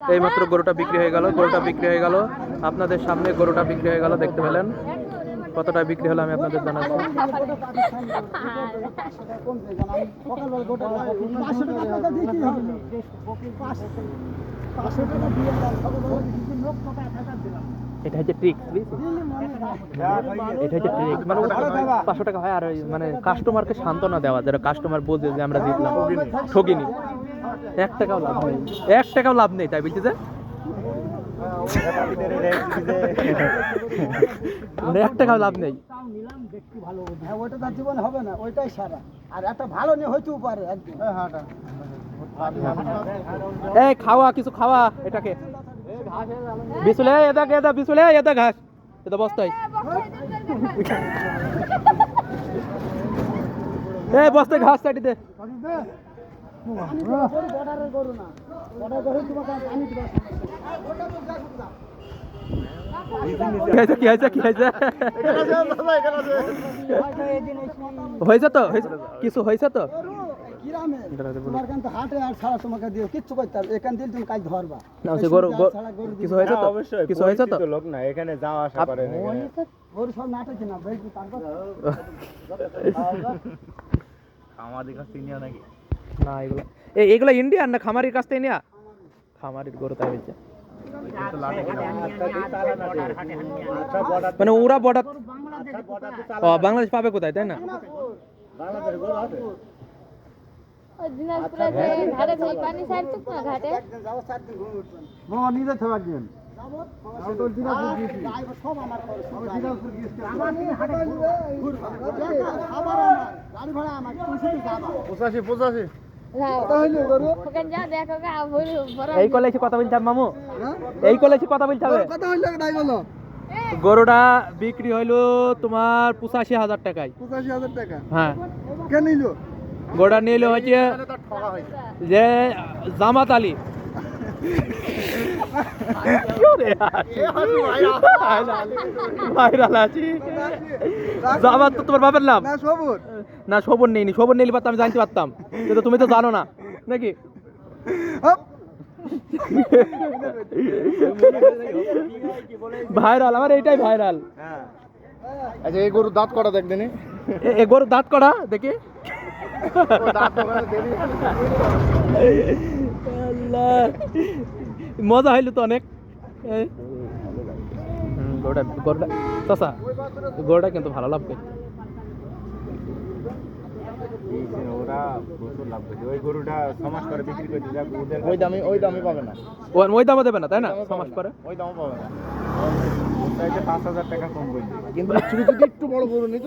এই মাত্র গরুটা বিক্রি হয়ে গেল, গরুটা বিক্রি হয়ে গেল। আপনাদের সামনে গরুটা বিক্রি হয়ে গেল, দেখতে পেলেন। কতটা বিক্রি হলো আমি আপনাদের জানাচ্ছি এটা হচ্ছে ট্রিক এটা হচ্ছে ট্রিক মানে পাঁচশো টাকা হয় আর মানে কাস্টমারকে সান্ত্বনা দেওয়া, যারা কাস্টমার বোঝে যে আমরা জিতলাম। ঠকিনি এক টাকাও লাভ নেই। এক টাকাও লাভ নেই, তাই বলছি যে এক টাকাও লাভ নেই। আর একটা ভালো নিয়ে খাওয়া, কিছু খাওয়া এটাকে। বিশুলে এদা এদা বিশুলে এদা ঘাস এটা বস্তায় এই বস্তায় ঘাস চাটি দে বর্ডারের গরু না বর্ডার গরু তোমাকে পানি দিবা কি হয়েছে কি হয়েছে কি হয়েছে হয়েছে তো হয়েছে? কিছু হয়েছে তো কিরামে তোমার কান তো হাটে আর সারা তোমাকে দিও কিচ্ছু করতে পারবে এখান দিল তুমি কাজ ধরবা। না সে গরু গরু- ছাড়া গরু কিছু হয়েছে তো? কিছু হয়েছে তো? লোক না এখানে যাওয়া আসা করে না গরু সব নাটক কিনা বেশি তারপর। আমাদের কাছ থেকে নাকি? না এগুলো এগুলো ইন্ডিয়ান না খামারির কাছ থেকে নেওয়া? খামারির গরু তাই বলছে। মানে ওরা বর্ডার বাংলাদেশ পাবে কোথায় তাই না? দিন মামা নিজে থেকে একদিন সব আমার খরচ, সব আমার নিয়ে হাটে ঘুরবে, ঘুরবে। খাবার আমার, গাড়ি ভাড়া আমার, তুমি শুধু যাবা। পঁচাশি পঁচাশি। ওখানে যা দেখো গা ভরি ভরা এই কলেজে কথা বলতে মামু। এই কলেজে কথা হইল তাই বলো। গরুটা বিক্রি হইল তোমার পঁচাশি হাজার টাকায়। পঁচাশি হাজার টাকা? হ্যাঁ। কে নিলো? গরুটা নিয়ে এলো হচ্ছে যে জামাত আলী। জামাত তো তোমার বাপের নাম। না শোভন নেই শোভন নেই পারতাম আমি জানতে পারতাম। কিন্তু তুমি তো জানো না নাকি? ভাইরাল আমার এইটাই ভাইরাল। আচ্ছা এই গরুর দাঁত কটা দেখ দিনি এ গরুর দাঁত করা দেখি। মজা হইল তো অনেক। গরুটা কিন্তু ভালো ওই ওই দামে ওই দামে পাবে না। ওই দামও দেবে না তাই না? সমাজ পরে ওই দামও পাবে না। পাঁচ হাজার টাকা কম কিন্তু যদি একটু বড় গরু নিত